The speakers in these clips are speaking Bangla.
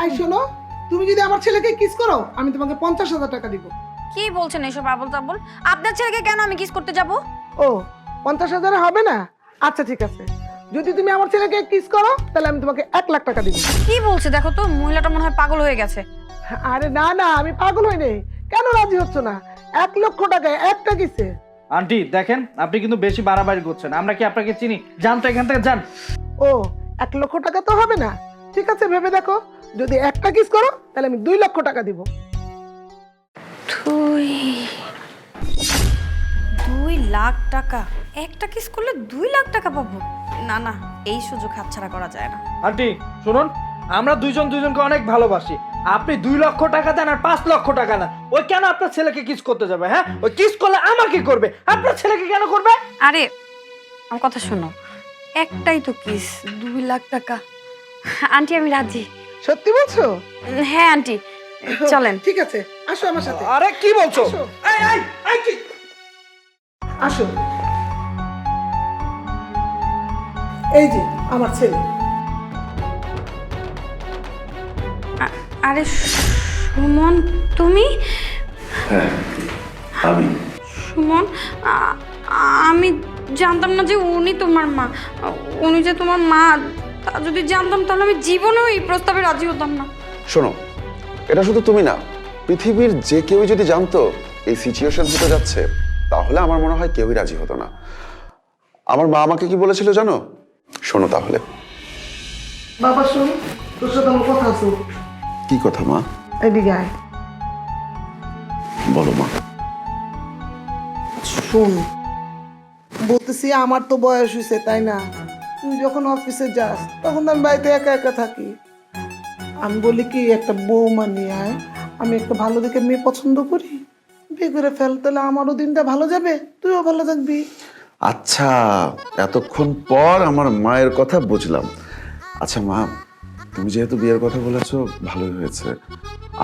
এই শোনো তুমি যদি আমার ছেলেকে কিস করো আমি তোমাকে পঞ্চাশ হাজার টাকা দিব। কি বলছেন এসব আবল তাবল আপনার ছেলেকে কেন আমি কিস করতে যাব? ও পঞ্চাশ হাজারে হবে না? আচ্ছা ঠিক আছে। যদি তুমি আমার ছেলেকে কিস করো তাহলে আমি তোমাকে এক লাখ টাকা দিব। কি বলছে দেখো তো মহিলাটা মনে হয় পাগল হয়ে গেছে। আরে না না আমি পাগল হই নাই কেন রাজি হচ্ছ না? এক লক্ষ টাকায় একটা কিসে আন্টি দেখেন আপনি কিন্তু বেশি বাড়াবাড়ি করছেন। আমরা কি আপনাকে চিনি? যান তো এখান থেকে যান। ও এক লক্ষ টাকা তো হবে না। ঠিক আছে ভেবে দেখো। যদি একটা কিস করো তাহলে আমি দুই লক্ষ টাকা দিব। দুই দুই লাখ টাকা? একটা কিস করলে দুই লাখ টাকা পাবো? না না এই সুযোগ হাতছাড়া করা যায় না। আন্টি শুনুন আমরা দুইজন দুইজনকে অনেক ভালোবাসি। আপনি দুই লক্ষ টাকা দেন আর পাঁচ লক্ষ টাকা দেন ওই কেন আপনার ছেলেকে কিস করতে যাবে হ্যাঁ? ওই কিস করলে আমাকে করবে? আপনার ছেলেকে কেন করবে? আরে আমার কথা শোনো একটাই তো কিস দুই লাখ টাকা। আন্টি আমি রাজি। সত্যি বলছো? হ্যাঁ আন্টি। চলেন। ঠিক আছে আসো আমার সাথে। আরে কি বলছো? আসো। এই, এই, এই, কি? আসো। এই যে আমার ছেলে। আরে সুমন তুমি? আমি। সুমন আমি জানতাম না যে উনি তোমার মা। উনি যে তোমার মা তা যদি জানতাম তাহলে আমি জীবনেও এই প্রস্তাবে রাজি হতাম না। শোনো এটা শুধু তুমি না পৃথিবীর যে কেউই যদি জানতো এই সিচুয়েশন হতে যাচ্ছে তাহলে আমার মনে হয় কেউই রাজি হতো না। আমার মা আমাকে কি বলেছিল জানো? শোনো তাহলে। বাবা শোন তোর সাথে আমার কথা আছে। কি কথা মা? এদিকে আয়। বলো মা। শোন বলতেছি আমার তো বয়স হয়েছে তাই না? তুই যখন অফিসে যাস তখন তো আমি বাড়িতে একা একা থাকি। আমি বলি কি একটা বৌমা নিয়ে আয়। আমি একটা ভালো দেখে মেয়ে পছন্দ করি। বিয়ে করে ফেল তাহলে আমারও দিনটা ভালো যাবে তুইও ভালো থাকবি। আচ্ছা এতক্ষণ পর আমার মায়ের কথা বুঝলাম। আচ্ছা মা তুমি যেহেতু বিয়ের কথা বলেছ ভালোই হয়েছে।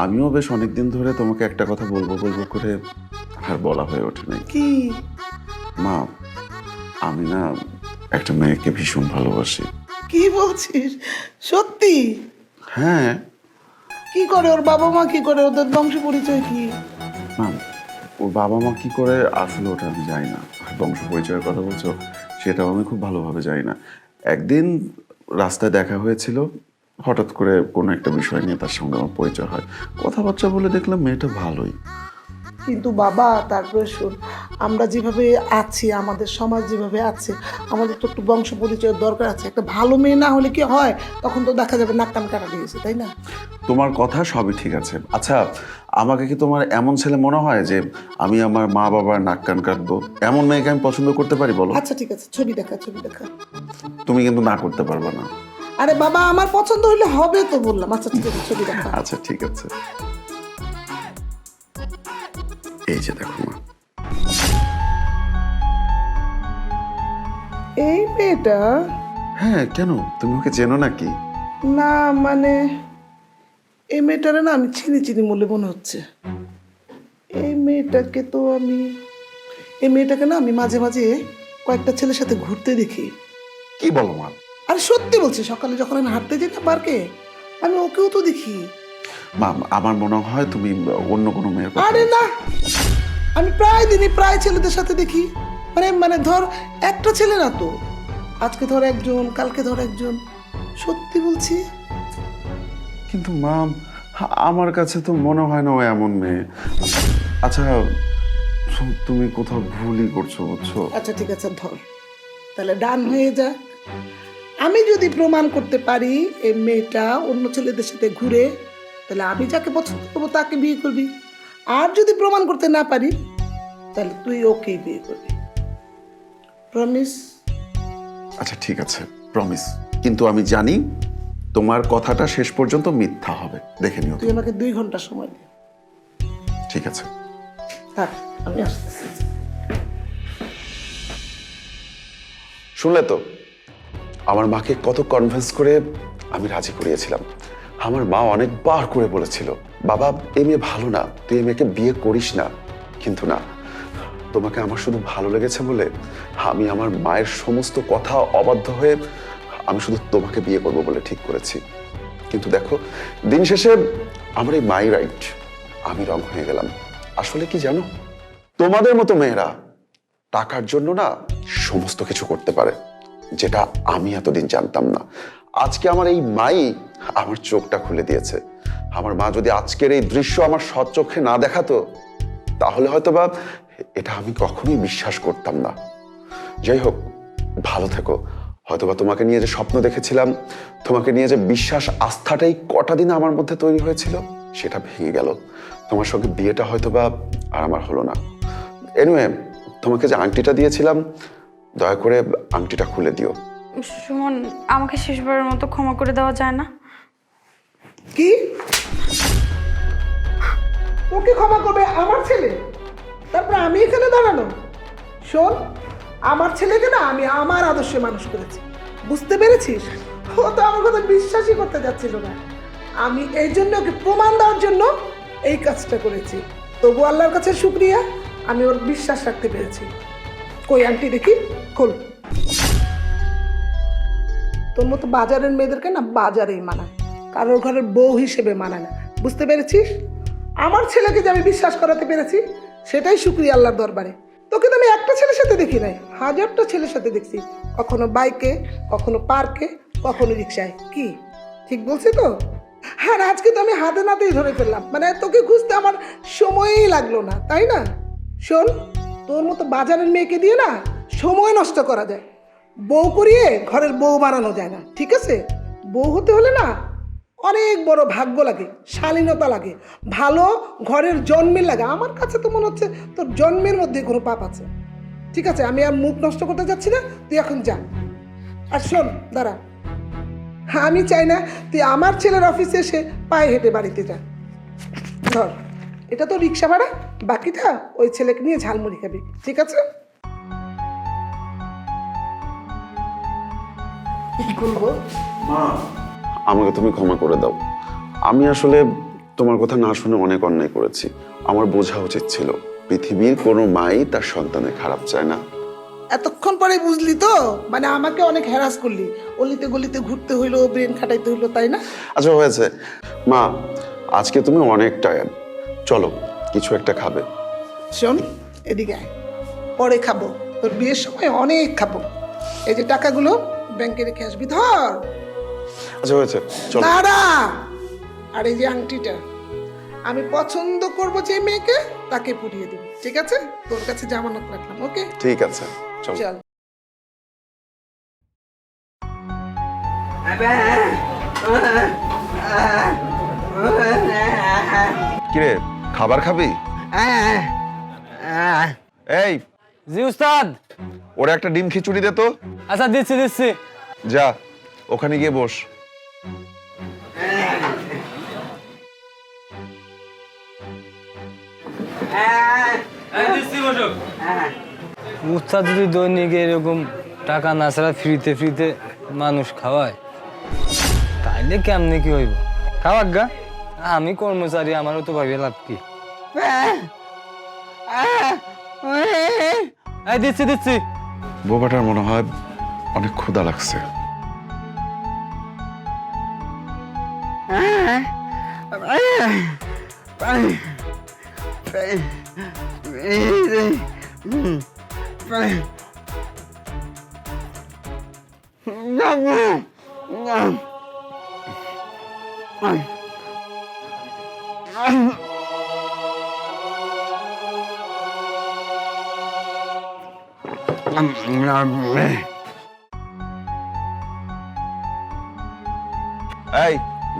আমিও বেশ অনেকদিন ধরে তোমাকে একটা কথা বলব বলব করে আর বলা হয়ে ওঠে নাই। কি? মা আমি না একটা মেয়েকে ভীষণ ভালোবাসি। কি বলছিস? সত্যি? হ্যাঁ। কি করে ওর বাবা মা কি করে ওদের বংশ পরিচয় কি? না ওর বাবা মা কি করে আসলে ওটা আমি জানি না। আর বংশ পরিচয়ের কথা বলছো সেটাও আমি খুব ভালোভাবে জানি না। একদিন রাস্তায় দেখা হয়েছিল হঠাৎ করে কোনো একটা বিষয় নিয়ে তার সঙ্গে আমার পরিচয় হয়। কথাবার্তা বলে দেখলাম মেয়েটা ভালোই। কিন্তু বাবা তারপরে শোন আমরা যেভাবে আছি আমাদের সমাজ যেভাবে আছে আমাদের তো একটু বংশ পরিচয়ের দরকার আছে। একটা ভালো মেয়ে না হলে কি হয়? তখন তো দেখা যাবে নাক কান কাটা দিয়েছে তাই না? তোমার কথা সবই ঠিক আছে। আচ্ছা আমাকে কি তোমার এমন ছেলে মনে হয় যে আমি আমার মা বাবার নাক কান কাটবো? এমন মেয়েকে আমি পছন্দ করতে পারি বলো? আচ্ছা ঠিক আছে ছবি দেখা ছবি দেখা। তুমি কিন্তু না করতে পারবে না। আরে বাবা আমার পছন্দ হইলে হবে তো বললাম। আচ্ছা ঠিক আছে ছবি দেখা। আচ্ছা ঠিক আছে। এই যে দেখো মা। এই মেয়েটা? হ্যাঁ কেন? তুমি ওকে চেনো নাকি? না মানে এই মেয়েটারে না আমি চিনি চিনি বলে মনে হচ্ছে। এই মেয়েটাকে তো আমি এই মেয়েটাকে না আমি মাঝে মাঝে কয়েকটা ছেলের সাথে ঘুরতে দেখি। কি বলো মা? আরে সত্যি বলছি সকালে যখন আমি হাঁটতে যেতে পার্কে আমি ওকেও তো দেখি। মা আমার মনে হয় তুমি অন্য কোনো মেয়ের কথা আরে না! আমি প্রায় দিনই প্রায় ছেলেদের সাথে দেখি। মানে মানে ধর একটা ছেলে না তো। আজকে ধর একজন কালকে ধর একজন। সত্যি বলছি? কিন্তু মা আমার কাছে তো মনে হয় না ও এমন মেয়ে। আচ্ছা তুমি কোথাও ভুলই করছ বুঝছ? আচ্ছা ঠিক আছে ধর। তাহলে ডান হয়ে যা। আমি যদি প্রমাণ করতে পারি এই মেয়েটা অন্য ছেলেদের সাথে ঘুরে তাহলে আমি যাকে পছন্দ করব তাকে বিয়ে করবি। আর যদি প্রমাণ করতে না পারি তাহলে তুই ওকেই বিয়ে করবি। প্রমিস আচ্ছা ঠিক আছে প্রমিস কিন্তু আমি জানি তোমার কথাটা শেষ পর্যন্ত মিথ্যা হবে। দেখে নিও। তুই আমাকে দুই ঘণ্টা সময় দে। ঠিক আছে। থাক আমি আসতেছি। শুনলে তো? আমার মাকে কত কনভিন্স করে আমি রাজি করিয়েছিলাম। আমার মা অনেকবার করে বলেছিল, বাবা এই মেয়ে ভালো না, তুই এ মেয়েকে বিয়ে করিস না। কিন্তু না, তোমাকে আমার শুধু ভালো লেগেছে বলে আমি আমার মায়ের সমস্ত কথা অবাধ্য হয়ে আমি শুধু তোমাকে বিয়ে করব বলে ঠিক করেছি। কিন্তু দেখো, দিন শেষে আমার এই মাই রাইট, আমি রং হয়ে গেলাম। আসলে কি জানো? তোমাদের মতো মেয়েরা টাকার জন্য না সমস্ত কিছু করতে পারে, যেটা আমি এতদিন জানতাম না। আজকে আমার এই মাই আমার চোখটা খুলে দিয়েছে। আমার মা যদি আজকের এই দৃশ্য আমার সৎ চোখে না দেখাতো, তাহলে হয়তো বা এটা আমি কখনোই বিশ্বাস করতাম না। যাই হোক, ভালো থেকো। হয়তোবা তোমাকে নিয়ে যে স্বপ্ন দেখেছিলাম, তোমাকে নিয়ে যে বিশ্বাস আস্থাটাই কটা দিন আমার মধ্যে তৈরি হয়েছিল, সেটা ভেঙে গেল। তোমার সঙ্গে বিয়েটা হয়তো হয়তোবা আর আমার হলো না। এনিওয়ে তোমাকে যে আংটিটা দিয়েছিলাম, দয়া করে আংটিটা খুলে দিও। সুমন, আমাকে শেষবারের মতো ক্ষমা করে দেওয়া যায় না। কি? ওকে ক্ষমা করবে আমার ছেলে? তারপর আমি এখানে দাঁড়ানো শোন, আমার ছেলেকে না আমি আমার আদর্শে মানুষ করেছি। বুঝতে পেরেছিস? ও তো আমার কথা বিশ্বাসই করতে যাচ্ছিল না। আমি এই জন্য ওকে প্রমাণ দেওয়ার জন্য এই কাজটা করেছি। তবু আল্লাহর কাছে শুক্রিয়া, আমি ওর বিশ্বাস রাখতে পেরেছি। কই আন্টি দেখি, খোল। তোর মতো বাজারের মেয়েদেরকে না বাজারেই মানায়। কারোর ঘরের বউ হিসেবে মানায় না। বুঝতে পেরেছিস? আমার ছেলেকে যে আমি বিশ্বাস করাতে পেরেছি, সেটাই শুক্রিয়া আল্লাহর দরবারে। তোকে তো আমি একটা ছেলের সাথে দেখি নাই, হাজারটা ছেলের সাথে দেখছি। কখনো বাইকে, কখনো পার্কে, কখনো রিক্সায় কি? ঠিক বলছি তো? হ্যাঁ আজকে তো আমি হাতে নাতেই ধরে ফেললাম। মানে তোকে খুঁজতে আমার সময়ই লাগল না, তাই না? শোন, তোর মতো বাজারের মেয়েকে দিয়ে না সময় নষ্ট করা যায়। বউ করিয়ে ঘরের বউ বানানো যায় না, ঠিক আছে? বউ হতে হলে না অনেক বড় ভাগ্য লাগে, শালীনতা লাগে, ভালো ঘরের জন্মের লাগে। আমার কাছে তো মনে হচ্ছে তোর জন্মের মধ্যে কোনো পাপ আছে, ঠিক আছে? আমি আর মুখ নষ্ট করতে যাচ্ছি না, তুই এখন যা। আর শোন, দাঁড়া। হ্যাঁ আমি চাই না তুই আমার ছেলের অফিসে এসে পায়ে হেঁটে বাড়িতে যা। ধর, এটা তো রিক্সা ভাড়া, বাকিটা ওই ছেলেকে নিয়ে ঝালমুড়ি খাবি, ঠিক আছে? কি করব? মা। আমাকে তুমি ক্ষমা করে দাও। আমি আসলে তোমার কথা না শুনে অনেক অন্যায় করেছি। আমার বোঝা উচিত ছিল পৃথিবীর কোনো মাই তার সন্তানের খারাপ চায় না। এতক্ষণ পরে বুঝলি তো? মানে আমাকে অনেক হ্যারাস করলি। অলিতে গলিতে ঘুরতে হইল ব্রেন খাটাইতে হইল তাই না? আচ্ছা হয়েছে। মা আজকে তুমি অনেক টায়ার্ড চলো কিছু একটা খাবে। শোন এদিকে আয়। পরে খাব। তোর বিয়ের সময় অনেক খাব। এই যে টাকাগুলো ব্যাংকে রেখে আসবি ধর। আচ্ছা হয়েছে। চলো। দাঁড়া। আর এই যে আংটিটা আমি পছন্দ করব যে মেয়েকে তাকে পুড়িয়ে দিবি ঠিক আছে? তোর কাছে জামানত রাখলাম ওকে? ঠিক আছে চলো। চল। কিরে খাবার খাবি? এই। জি উস্তাদ। ওরা একটা ডিম খিচুড়ি দে তো। আচ্ছা দিচ্ছি দিচ্ছি। যা ওখানে গিয়ে বস। উস্তাদ যদি দৈনিক এরকম টাকা না ছাড়া ফ্রিতে ফ্রিতে মানুষ খাওয়ায় তাইলে কেমনে কি হইব? খাওয়াক গা। আমি কর্মচারী আমারও তো ভাবিয়ে লাভ কি? এই দিচ্ছি দিচ্ছি। বোবাটার মনে হয় অনেক ক্ষুধা লাগছে। এই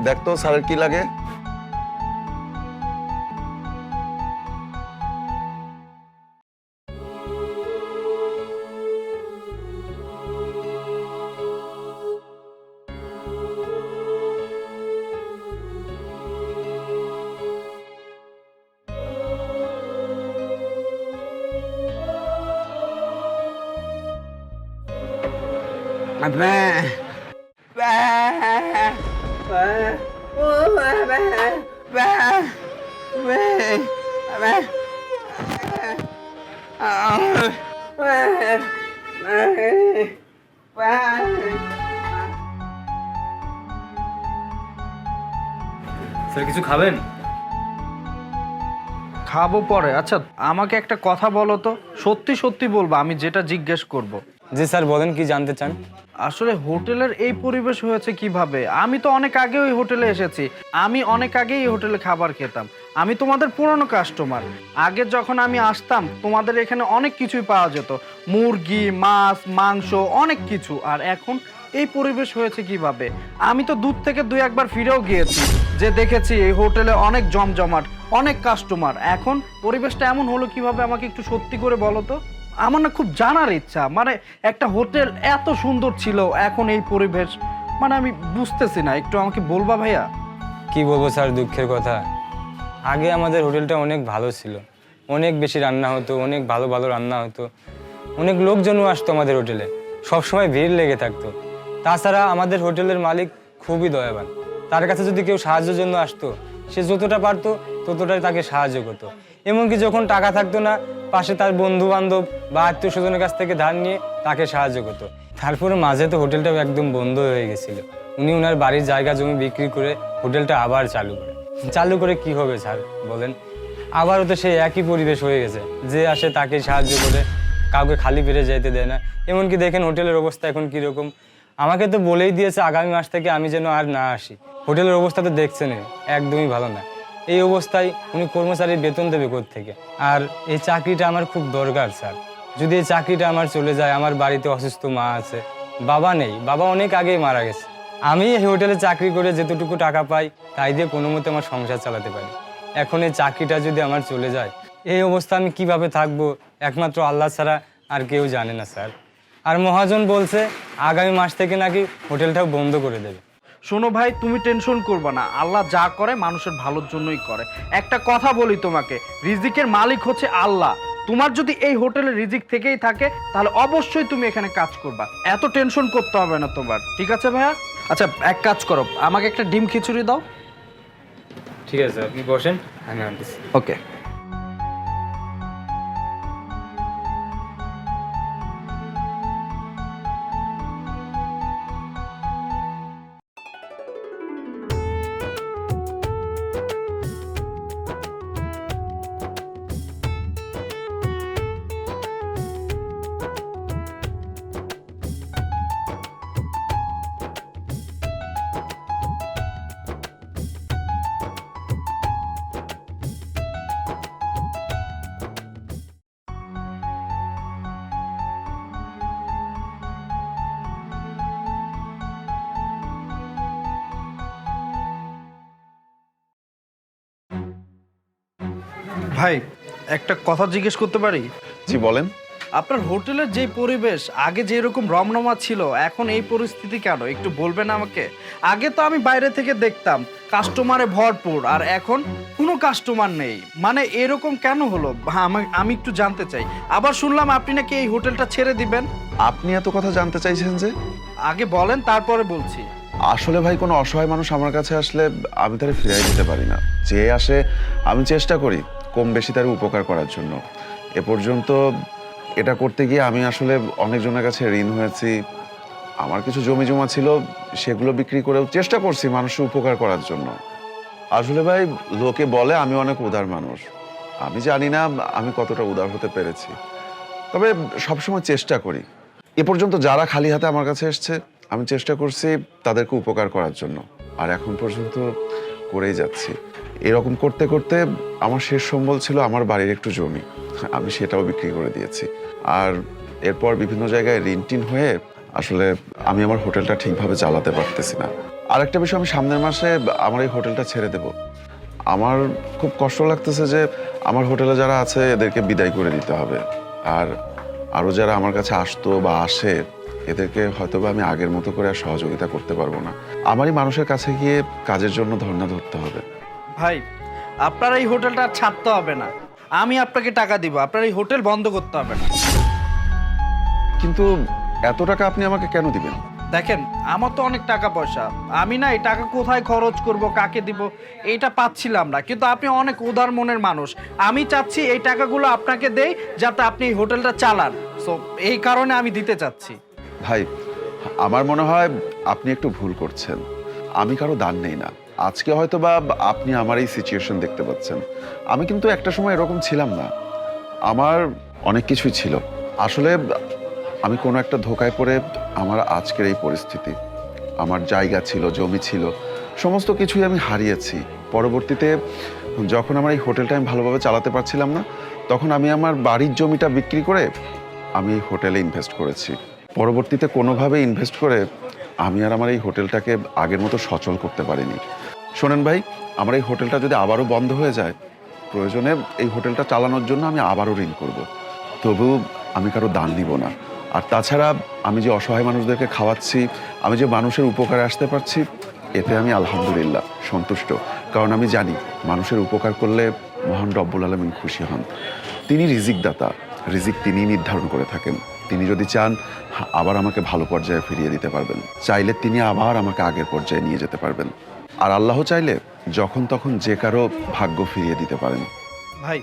দেখ তো স্যারের কি লাগে? মা স্যার কিছু খাবেন? খাব পরে। আচ্ছা আমাকে একটা কথা বলো তো। সত্যি সত্যি বলব আমি যেটা জিজ্ঞেস করব। জি স্যার বলেন কি জানতে চান? আসলে হোটেলের এই পরিবেশ হয়েছে কীভাবে? আমি তো অনেক আগে ওই হোটেলে এসেছি। আমি অনেক আগেই এই হোটেলে খাবার খেতাম। আমি তোমাদের পুরনো কাস্টমার আগে যখন আমি আসতাম, তোমাদের এখানে অনেক কিছুই পাওয়া যেত। মুরগি, মাছ, মাংস, অনেক কিছু। আর এখন এই পরিবেশ হয়েছে কীভাবে? আমি তো দূর থেকে দুই একবার ফিরেও গিয়েছি, যে দেখেছি এই হোটেলে অনেক জমজমাট, অনেক কাস্টমার এখন পরিবেশটা এমন হলো কীভাবে? আমাকে একটু সত্যি করে বলো তো। আমার না খুব জানার ইচ্ছা। মানে একটা হোটেল এত সুন্দর ছিল, এখন এই পরিবেশ মানে আমি বুঝতেছি না, একটু আমাকে বলবা ভাইয়া? কি বলব স্যার, দুঃখের কথা। আগে আমাদের হোটেলটা অনেক ভালো ছিল। অনেক বেশি রান্না হতো, অনেক ভালো ভালো রান্না হতো। অনেক লোকজনও আসতো আমাদের হোটেলে। সবসময় ভিড় লেগে থাকতো। তাছাড়া আমাদের হোটেলের মালিক খুবই দয়াবান। তার কাছে যদি কেউ সাহায্যের জন্য আসতো, সে যতটা পারতো ততটাই তাকে সাহায্য করতো। এমনকি যখন টাকা থাকতো না, পাশে তার বন্ধু বান্ধব বা আত্মীয় স্বজনের কাছ থেকে ধার নিয়ে তাকে সাহায্য করতো। তারপরে মাঝে তো হোটেলটাও একদম বন্ধ হয়ে গেছিল। উনি ওনার বাড়ির জায়গা জমি বিক্রি করে হোটেলটা আবার চালু করে। চালু করে কি হবে স্যার, বলেন? আবারও তো সেই একই পরিবেশ হয়ে গেছে, যে আসে তাকে সাহায্য করে, কাউকে খালি পেরে যেতে দেয় না। এমনকি দেখেন হোটেলের অবস্থা এখন কীরকম। আমাকে তো বলেই দিয়েছে, আগামী মাস থেকে আমি যেন আর না আসি। হোটেলের অবস্থা তো দেখছেনই, একদমই ভালো না। এই অবস্থায় উনি কর্মচারীর বেতন দেবে থেকে আর এই চাকরিটা আমার খুব দরকার, স্যার। যদি এই চাকরিটা আমার চলে যায়, আমার বাড়িতে অসুস্থ মা আছে, বাবা নেই, বাবা অনেক আগেই মারা গেছে। আমি এই হোটেলে চাকরি করে যেতটুকু টাকা পাই, তাই দিয়ে কোনো মতে আমার সংসার চালাতে পারি। এখন এই চাকরিটা যদি আমার চলে যায়, এই অবস্থা আমি কীভাবে থাকব? একমাত্র আল্লাহ ছাড়া আর কেউ জানে না, স্যার। আর মহাজন বলছে, আগামী মাস থেকে নাকি হোটেলটাও বন্ধ করে দেবে। শোনো ভাই তুমি টেনশন করবে না। আল্লাহ যা করে মানুষের ভালোর জন্যই করে। একটা কথা বলি তোমাকে রিজিকের মালিক হচ্ছে আল্লাহ। তোমার যদি এই হোটেলে রিজিক থেকেই থাকে তাহলে অবশ্যই তুমি এখানে কাজ করবা। এত টেনশন করতে হবে না তোমার ঠিক আছে ভাইয়া? আচ্ছা এক কাজ করো আমাকে একটা ডিম খিচুড়ি দাও। ঠিক আছে আপনি বসেন আমি আনতেছি। ওকে ভাই একটা কথা জিজ্ঞেস করতে পারি? জি বলেন। আপনার হোটেলের যে পরিবেশ আগে যেরকম রমরমা ছিল এখন এই পরিস্থিতি কেন? একটু বলবেন আমাকে? আগে তো আমি বাইরে থেকে দেখতাম কাস্টমারে ভরপুর আর এখন কোনো কাস্টমার নেই। মানে এরকম কেন হলো? হ্যাঁ আমি- আমি একটু জানতে চাই। আবার শুনলাম আপনি নাকি এই হোটেলটা ছেড়ে দিবেন। আপনি এত কথা জানতে চাইছেন যে? আগে বলেন তারপরে বলছি। আসলে ভাই কোনো অসহায় মানুষ আমার কাছে আসলে আমি তারে ফিরাই দিতে পারি না। যে আসে আমি চেষ্টা করি। কম বেশি তার উপকার করার জন্য। এ পর্যন্ত এটা করতে গিয়ে আমি আসলে অনেকজনের কাছে ঋণ হয়েছি। আমার কিছু জমি জমা ছিল, সেগুলো বিক্রি করেও চেষ্টা করছি মানুষের উপকার করার জন্য। আসলে ভাই, লোকে বলে আমি অনেক উদার মানুষ। আমি জানি না আমি কতটা উদার হতে পেরেছি। তবে সবসময় চেষ্টা করি। এ পর্যন্ত যারা খালি হাতে আমার কাছে এসছে, আমি চেষ্টা করছি তাদেরকে উপকার করার জন্য। আর এখন পর্যন্ত করেই যাচ্ছি। এরকম করতে করতে আমার শেষ সম্বল ছিল আমার বাড়ির একটু জমি। আমি সেটাও বিক্রি করে দিয়েছি। আর এরপর বিভিন্ন জায়গায় ঋণ টিন হয়ে আসলে আমি আমার হোটেলটা ঠিকভাবে চালাতে পারতেছি না। আর একটা বিষয় আমি সামনের মাসে আমার এই হোটেলটা ছেড়ে দেব। আমার খুব কষ্ট লাগতেছে যে আমার হোটেলে যারা আছে এদেরকে বিদায় করে দিতে হবে। আর আরও যারা আমার কাছে আসতো বা আসে এদেরকে হয়তো আমি আগের মতো করে আর সহযোগিতা করতে পারব না। আমারই মানুষের কাছে গিয়ে কাজের জন্য ধর্ণা ধরতে হবে। ভাই আপনার এই হোটেলটা আর ছাড়তে হবে না। আমি আপনাকে টাকা দিব আপনার এই হোটেল বন্ধ করতে হবে না। কিন্তু এত টাকা আপনি আমাকে কেন দিবেন? দেখেন আমার তো অনেক টাকা পয়সা। আমি না এই টাকা কোথায় খরচ করব কাকে দিব এইটা পাচ্ছিলাম না। কিন্তু আপনি অনেক উদার মনের মানুষ। আমি চাচ্ছি এই টাকাগুলো আপনাকে দেই যাতে আপনি এই হোটেলটা চালান। সো এই কারণে আমি দিতে চাচ্ছি। ভাই, আমার মনে হয় আপনি একটু ভুল করছেন। আমি কারও দান নেই না। আজকে হয়তো বা আপনি আমার এই সিচুয়েশন দেখতে পাচ্ছেন। আমি কিন্তু একটা সময় এরকম ছিলাম না। আমার অনেক কিছুই ছিল। আসলে আমি কোনো একটা ধোকায় পড়ে আমার আজকের এই পরিস্থিতি, আমার জায়গা ছিল, জমি ছিল, সমস্ত কিছুই আমি হারিয়েছি। পরবর্তীতে যখন আমার এই হোটেলটা আমি ভালোভাবে চালাতে পারছিলাম না, তখন আমি আমার বাড়ির জমিটা বিক্রি করে আমি এই হোটেলে ইনভেস্ট করেছি। পরবর্তীতে কোনোভাবে ইনভেস্ট করে আমি আর আমার এই হোটেলটাকে আগের মতো সচল করতে পারিনি। শোনেন ভাই, আমার এই হোটেলটা যদি আবারও বন্ধ হয়ে যায়, প্রয়োজনে এই হোটেলটা চালানোর জন্য আমি আবারও ঋণ করব। তবু আমি কারও দান নিব না। আর তাছাড়া আমি যে অসহায় মানুষদেরকে খাওয়াচ্ছি, আমি যে মানুষের উপকারে আসতে পারছি, এতে আমি আলহামদুলিল্লাহ সন্তুষ্ট। কারণ আমি জানি, মানুষের উপকার করলে মহান রব্বুল আলমিন খুশি হন। তিনি রিজিক দাতা রিজিক তিনি নির্ধারণ করে থাকেন। তিনি যদি চান, আবার আমাকে ভালো পর্যায়ে ফিরিয়ে দিতে পারবেন। চাইলে তিনি আবার আমাকে আগের পর্যায়ে নিয়ে যেতে পারবেন। আর আল্লাহ চাইলে যখন তখন যে কারও ভাগ্য ফিরিয়ে দিতে পারেন। ভাই,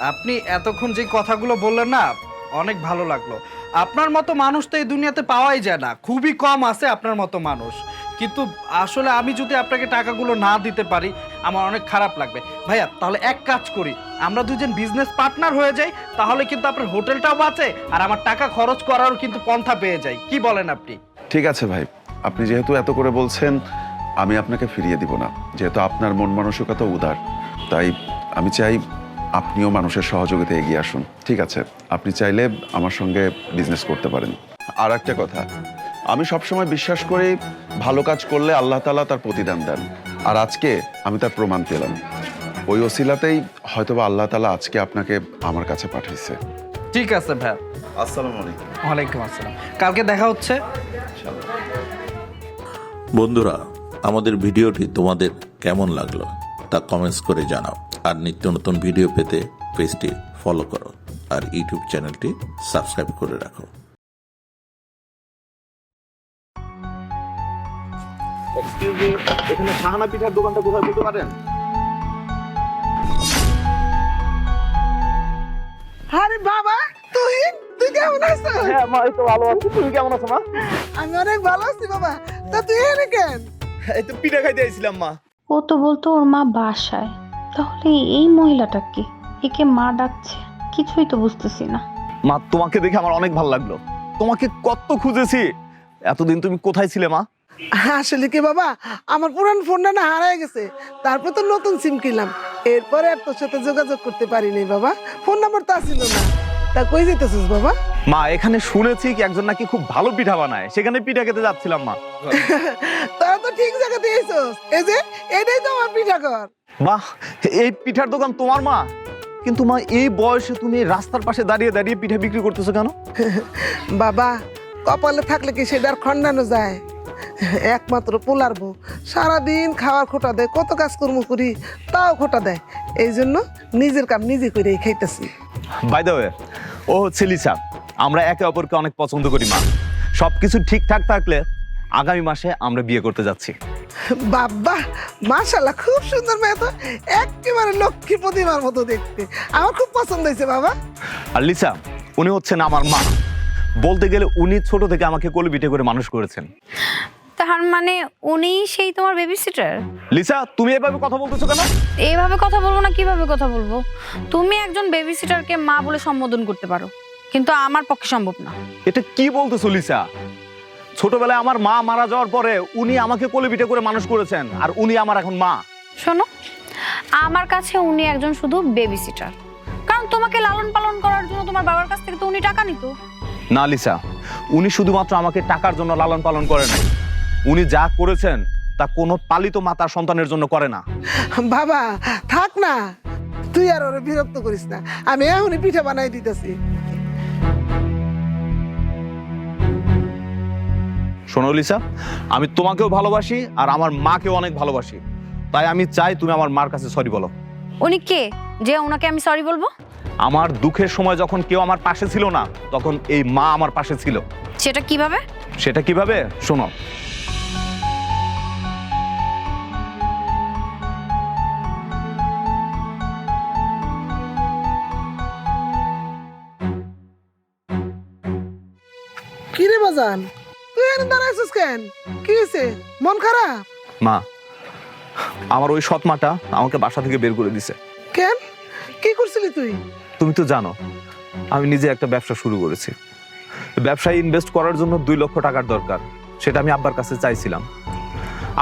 আপনি এতক্ষণ যে কথাগুলো বললেন না, অনেক ভালো লাগল। আপনার মতো মানুষ তো এই দুনিয়াতে পাওয়াই যায় না। খুবই কম আছে আপনার মতো মানুষ। কিন্তু আসলে আমি যদি আপনাকে টাকাগুলো না দিতে পারি আমার অনেক খারাপ লাগবে। ভাইয়া, তাহলে এক কাজ করি। আমরা দুজন বিজনেস পার্টনার হয়ে যাই, তাহলে কিন্তু আপনার হোটেলটাও বাঁচে আর আমার টাকা খরচ করারও কিন্তু পন্থা পেয়ে যাই। কি বলেন আপনি? ঠিক আছে ভাই, আপনি যেহেতু এত করে বলছেন, আমি আপনাকে ফিরিয়ে দিব না। যেহেতু আপনার মন মানসিকতা উদার, তাই আমি চাই আপনিও মানুষের সহযোগিতা এগিয়ে আসুন। ঠিক আছে, আপনি চাইলে আমার সঙ্গে বিজনেস করতে পারেন। আর একটা কথা, আমি সবসময় বিশ্বাস করি, ভালো কাজ করলে আল্লাহ তালা তার প্রতিদান দেন। আর আজকে আমি তার প্রমাণ পেলাম। ওই ওসিলাতেই হয়তোবা আল্লাহ তালা আজকে আপনাকে আমার কাছে পাঠিয়েছে ঠিক আছে ভাইয়া। আসসালামু আলাইকুম। ওয়ালাইকুম আসসালাম। কালকে দেখা হচ্ছে। বন্ধুরা আমাদের ভিডিওটি তোমাদের কেমন লাগল তা কমেন্টস করে জানাও। আর নিত্য নতুন ভিডিও পেতে পেজটি ফলো করো আর ইউটিউব চ্যানেলটি সাবস্ক্রাইব করে রাখো। এখানে সাহানা পিঠার দোকানটা কোথায় বলতে পারেন? আরে বাবা তুই? তুই কেমন আছো হ্যাঁ মা তো ভালো আছি। তুমি কেমন আছো মা? আমি অনেক ভালো আছি বাবা। তা তুই এনে কেন? এই তো পিঠা খাইতে আইছিলাম মা। ও তো বলতো ওর মা বাসায়। তাহলে এই মহিলাটা কি? একে মা ডাকছে। কিছুই তো বুঝতেছি না। মা তোমাকে দেখে আমার অনেক ভালো লাগল। তোমাকে কত খুঁজেছি। এতদিন তুমি কোথায় ছিলে মা? আসলে কি বাবা? আমার পুরান ফোনটা না হারায় গেছে। তারপর তো নতুন সিম কিনলাম। এরপরে আর তোর সাথে যোগাযোগ করতে পারিনি বাবা। ফোন নাম্বার তা ছিল না। তা কই যেতেছিস বাবা? মা এখানে শুনেছি কি একজন নাকি খুব ভালো পিঠা বানায়। সেখানে পিঠা খেতে যাচ্ছিলাম মা। তোরা তো ঠিক জায়গাতে এসোস এই যে এটাই তো আমার পিঠা ঘর। বাহ এই পিঠার দোকান তোমার মা? কিন্তু মা এই বয়সে তুমি রাস্তার পাশে দাঁড়িয়ে দাঁড়িয়ে পিঠা বিক্রি করতেছো কেন? বাবা কপালে থাকলে কি সেটা আর খণ্ডানো যায়? একমাত্র পোলার বউ। সারাদিন খাওয়ার খোটা দেয় কত কাজকর্ম করি তাও খোটা দেয়। এই জন্য নিজের কাম নিজে করে খাইতেছি। বাই দ্য ওয়ে ও হচ্ছে লিসা। আমরা একে অপরকে অনেক পছন্দ করি মা। সবকিছু ঠিকঠাক থাকলে আগামী মাসে আমরা বিয়ে করতে যাচ্ছি। বাবা মাশাল্লাহ খুব সুন্দর মেয়ে তো। একেবারে লক্ষ্মী প্রতিমার মতো দেখতে। আমার খুব পছন্দ হয়েছে বাবা। আর লিসা উনি হচ্ছেন আমার মা। বলতে গেলে উনি ছোট থেকে আমাকে কোলে পিঠে করে মানুষ করেছেন। তার মানে উনি সেই তোমার বেবি সিটার লিসা তুমি এভাবে কথা বলতেছো কেন? এইভাবে কথা বলব না কীভাবে কথা বলব? তুমি একজন বেবি সিটারকে মা বলে সম্বোধন করতে পারো কিন্তু আমার পক্ষে সম্ভব না। এটা কি বলতেছো লিসা? ছোটবেলায় আমার মা মারা যাওয়ার পরে উনি আমাকে কোলে পিঠে করে মানুষ করেছেন আর উনি আমার এখন মা। শোনো আমার কাছে উনি একজন শুধু বেবি সিটার কারণ তোমাকে লালন পালন করার জন্য তোমার বাবার কাছ থেকে তো উনি টাকা নিত। না লিসা। উনি শুধুমাত্র আমাকে টাকার জন্য লালন পালন করেন। উনি যা করেছেন তা কোনো পালিত মাতার সন্তানের জন্য করে না। বাবা থাক না। তুই আর ওরে বিরক্ত করিস না। আমি এখনই পিঠা বানাই দিতেছি। শোনো লিসা আমি তোমাকেও ভালোবাসি আর আমার মাকেও অনেক ভালোবাসি। তাই আমি চাই তুমি আমার মার কাছে সরি বলো। উনি কে? যে ওনাকে আমি সরি বলব? আমার দুঃখের সময় যখন কেউ আমার পাশে ছিল না তখন এই মা আমার পাশে ছিল। সেটা কীভাবে? সেটা কীভাবে? শোনো। কিরে বাজান? তুই এখানে দাঁড়াইছিস কেন? কি হয়েছে? মন খারাপ? মা আমার ওই সৎ মাটা আমাকে বাসা থেকে বের করে দিছে। কেন? কি করছিলি তুই? তুমি তো জানো আমি নিজে একটা ব্যবসা শুরু করেছি। ব্যবসায় ইনভেস্ট করার জন্য দুই লক্ষ টাকার দরকার সেটা আমি আব্বার কাছে চাইছিলাম।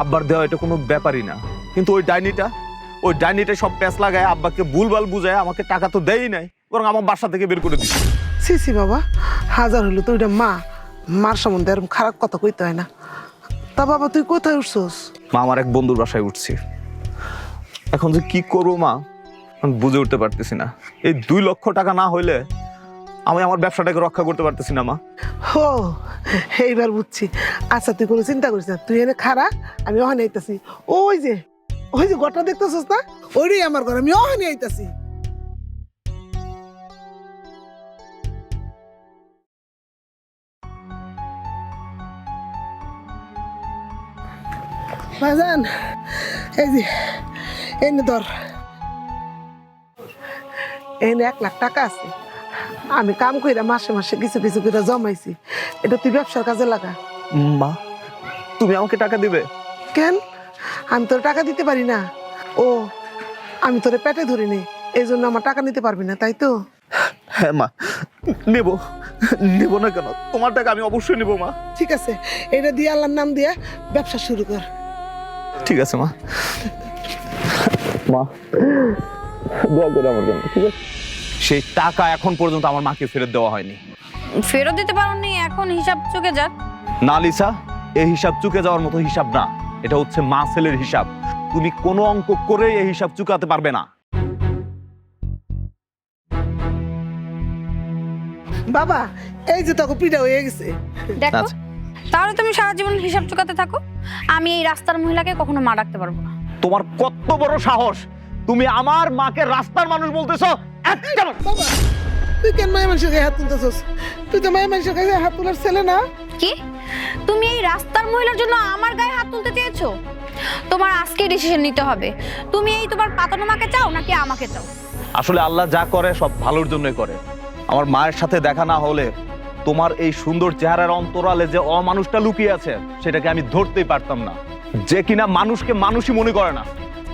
আব্বার দেওয়া এটা কোনো ব্যাপারই না কিন্তু ওই ডাইনিটা ওই ডাইনিটা সব প্যাঁচ লাগায় আব্বাকে ভুলভাল বুঝায় আমাকে টাকা তো দেয়ই নাই বরং আমার বাসা থেকে বের করে দিচ্ছে সি সি বাবা হাজার হলো তো ওইটা মা মার সম্বন্ধে এরকম খারাপ কথা কইতে হয় না। তা বাবা তুই কোথায় উঠছস? মা আমার এক বন্ধুর বাসায় উঠছি। এখন যে কি করব মা? আমি বুঝে উঠতে পারতেছি না। এই দুই লক্ষ টাকা না হইলে আমি আমার ব্যবসাটাকে রক্ষা করতে পারতেছি না, মা। হো, এইবার বুঝছি। আচ্ছা তুই কোনো চিন্তা করিস না। তুই এনে খারা আমি ওখানে আইতাছি। ওই যে ওই যে ঘরটা দেখতেছস না? ওইটাই আমার ঘর, আমি ওখানে আইতাছি। বাজান এই যে এনে ধর। এনে এক লাখ টাকা আছে। আমি কাম কইরা মাসে মাসে কিছু কিছু করে জমাইছি। এটা তুই ব্যবসার কাজে লাগা। মা তুমি আমাকে টাকা দিবে? কেন? আমি তোর টাকা দিতে পারি না। ও আমি তোরে পেটে ধরি নি। এই জন্য আমার টাকা নিতে পারবি না তাই তো? হ্যাঁ মা। নেব। নেব না কেন? তোমার টাকা আমি অবশ্যই নেব মা। ঠিক আছে এটা দিয়ে আল্লাহর নাম দিয়ে ব্যবসা শুরু কর। ঠিক আছে মা। মা। দোয়া করে আমার জন্য ঠিক আছে? সেই টাকা এখন পর্যন্ত আমার মাকে ফেরত দেওয়া হয়নি। ফেরত দিতে পারোনি এখন হিসাব চুকে যাক। না লিসা এই হিসাব চুকে যাওয়ার মতো হিসাব না। এটা হচ্ছে মা ছেলের হিসাব। তুমি কোনো অঙ্ক করে এই হিসাব চুকাতে পারবে না। বাবা এই যে তোকে পিঠা হয়ে গেছে। দেখো আচ্ছা। তাহলে তুমি সারা জীবন হিসাব চুকাতে থাকো। আমি এই রাস্তার মহিলাকে কখনো মা ডাকতে পারব না। তোমার কত বড় সাহস! তুমি আমার মাকে রাস্তার মানুষ বলতেছো? একটা বাবা তুই কেন মায়ের মানুষের গায়ে হাত তুলতেছস? তুই তো মায়ের মানুষের গায়ে হাত তোলার ছেলে না। কি? তুমি এই রাস্তার মহিলার জন্য আমার গায়ে হাত তুলতে চেয়েছো? তোমার আজকে ডিসিশন নিতে হবে। তুমি এই তোমার পাতানো মাকে চাও নাকি আমাকে চাও? আসলে আল্লাহ যা করে সব ভালোর জন্যই করে। আমার মায়ের সাথে দেখা না হলে তোমার এই সুন্দর চেহারার অন্তরালে যে অমানুষটা লুকিয়ে আছে সেটাকে আমি ধরতেই পারতাম না। যে কিনা মানুষকে মানুষই মনে করে না।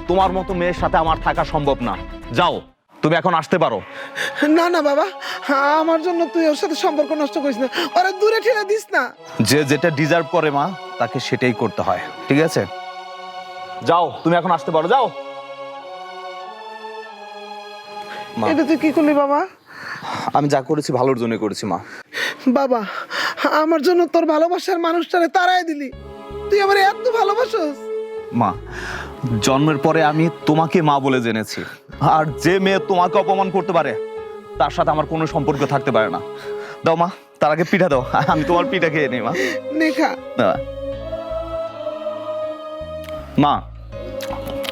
তোমার মতো মেয়ের সাথে আমার থাকা সম্ভব না। যাও তুমি এখন আসতে পারো। না না বাবা আমার জন্য তুই ওর সাথে সম্পর্ক নষ্ট করিস না। ওরা দূরে ঠেলে দিস না। যে যেটা ডিজার্ভ করে মা তাকে সেটাই করতে হয় ঠিক আছে? যাও তুমি এখন আসতে পারো যাও। মা। এটা তুই কি করলি বাবা? আমি যা করেছি ভালোর জন্য করেছি মা। বাবা আমার জন্য তোর ভালোবাসার মানুষটারে তারাই দিলি। তুই আমার এত ভালোবাসোস। মা জন্মের পরে আমি তোমাকে মা বলে জেনেছি। আর যে মেয়ে তোমাকে অপমান করতে পারে তার সাথে আমার কোনো সম্পর্ক থাকতে পারে না। দাও মা তার আগে পিঠা দাও। আমি তোমার পিঠা খেয়ে নিই মা। নেখা। মা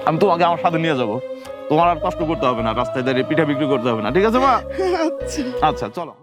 আমি তোমাকে আমার সাথে নিয়ে যাব। তোমার আর কষ্ট করতে হবে না রাস্তায় দাঁড়িয়ে পিঠা বিক্রি করতে হবে না। ঠিক আছে মা? আচ্ছা। আচ্ছা চলো।